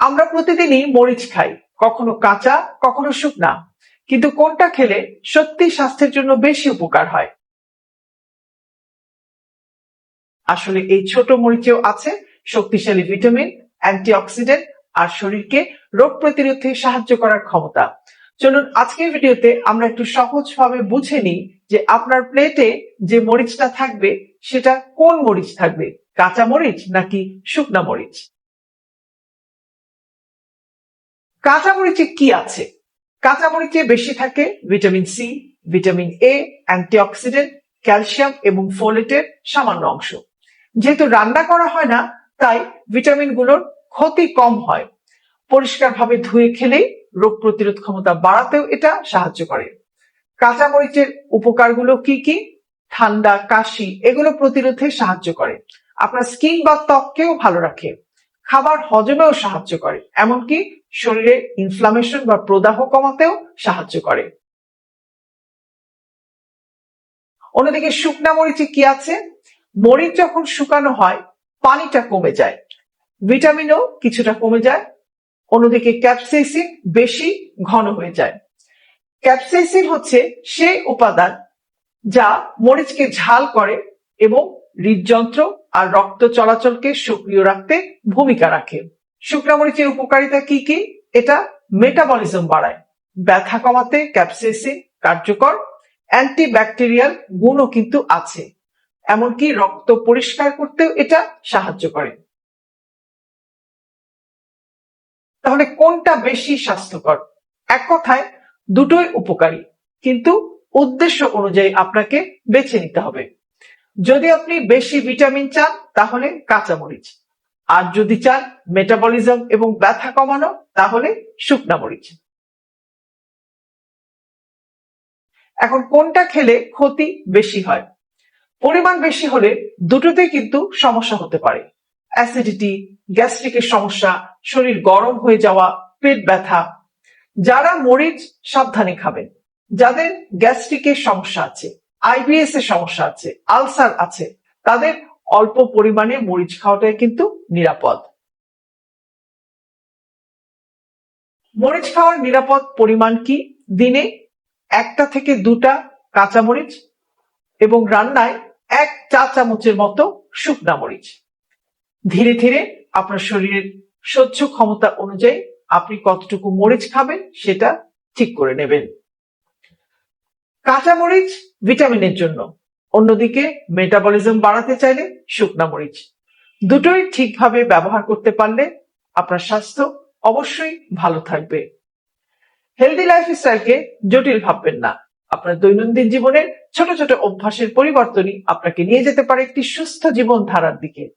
আমরা প্রতিদিনই মরিচ খাই, কখনো কাঁচা, কখনো শুকনা। কিন্তু কোনটা খেলে সত্যি স্বাস্থ্যের জন্য বেশি উপকার হয়? আসলে এই ছোট মরিচেও আছে শক্তিশালী ভিটামিন, অ্যান্টিঅক্সিডেন্ট আর শরীরকে রোগ প্রতিরোধে সাহায্য করার ক্ষমতা। চলুন আজকের ভিডিওতে আমরা একটু সহজভাবে বুঝে নিই যে আপনার প্লেটে যে মরিচটা থাকবে, সেটা কোন মরিচ থাকবে? কাঁচা মরিচ নাকি শুকনা মরিচ? কাঁচা মরিচে কি আছে? কাঁচামরিচে বেশি থাকে vitamin C, vitamin A, antioxidant, calcium এবং ফোলেটের সামান্য অংশ। যেহেতু রান্না করা হয় না, তাই ভিটামিনগুলোর ক্ষতি কম হয়। পরিষ্কারভাবে ধুয়ে খেলেই রোগ প্রতিরোধ ক্ষমতা বাড়াতেও এটা সাহায্য করে। কাঁচামরিচের উপকারগুলো কি কি? ঠান্ডা, কাশি, এগুলো প্রতিরোধে সাহায্য করে। আপনার স্কিন বা ত্বককেও ভালো রাখে। খাবার হজমেও সাহায্য করে, এমনকি শরীরে ইনফ্লামেশন বা প্রদাহ কমাতেও সাহায্য করে। অন্যদিকে শুকনা মরিচে কি আছে? মরিচ যখন শুকানো হয়, পানিটা কমে যায়। ভিটামিনও কিছুটা কমে যায়। অন্যদিকে ক্যাপসাইসিন বেশি ঘন হয়ে যায়। ক্যাপসাইসিন হচ্ছে সেই উপাদান যা মরিচকে ঝাল করে এবং হৃদযন্ত্র আর রক্ত চলাচলকে সক্রিয় রাখতে ভূমিকা রাখে। শুকনা মরিচের উপকারিতা কি কি? এটা মেটাবলিজম বাড়ায়। ব্যথা কমাতে ক্যাপসাইসিন কার্যকর। অ্যান্টিব্যাকটেরিয়াল গুণও কিন্তু আছে। এমনকি রক্ত পরিষ্কার করতেও এটা সাহায্য করে। তাহলে কোনটা বেশি স্বাস্থ্যকর? এক কথায় দুটোই উপকারী, কিন্তু উদ্দেশ্য অনুযায়ী আপনাকে বেছে নিতে হবে। যদি আপনি বেশি ভিটামিন চান, তাহলে কাঁচামরিচ। আর যদি চান মেটাবলিজম এবং ব্যথা কমানো, তাহলে শুকনা মরিচ। এখন কোনটা খেলে ক্ষতি বেশি হয়? পরিমাণ বেশি হলে দুটোতে কিন্তু সমস্যা হতে পারে। অ্যাসিডিটি গ্যাস্ট্রিকের সমস্যা, শরীর গরম হয়ে যাওয়া, পেট ব্যথা। যারা মরিচ সাবধানে খাবেন, যাদের গ্যাস্ট্রিকের সমস্যা আছে আইবিএস এর সমস্যা আছে, আলসার আছে, তাদের অল্প পরিমাণে মরিচ খাওয়াটাই কিন্তু নিরাপদ। মরিচ খাওয়ার নিরাপদ পরিমাণ কি? দিনে একটা থেকে দুটা কাঁচা মরিচ এবং রান্নায় এক চা চামচের মতো শুকনা মরিচ। ধীরে ধীরে আপনার শরীরের সহ্য ক্ষমতা অনুযায়ী আপনি কতটুকু মরিচ খাবেন সেটা ঠিক করে নেবেন। কাঁচা মরিচ ভিটামিনের জন্য। অন্যদিকে মেটাবলিজম বাড়াতে চাইলে শুকনা মরিচ। দুটোই ঠিকভাবে ব্যবহার করতে পারলে আপনার স্বাস্থ্য অবশ্যই ভালো থাকবে। হেলদি লাইফ লাইফস্টাইলকে জটিল ভাববেন না। আপনার দৈনন্দিন জীবনের ছোট ছোট অভ্যাসের পরিবর্তনই আপনাকে নিয়ে যেতে পারে একটি সুস্থ জীবন ধারার দিকে।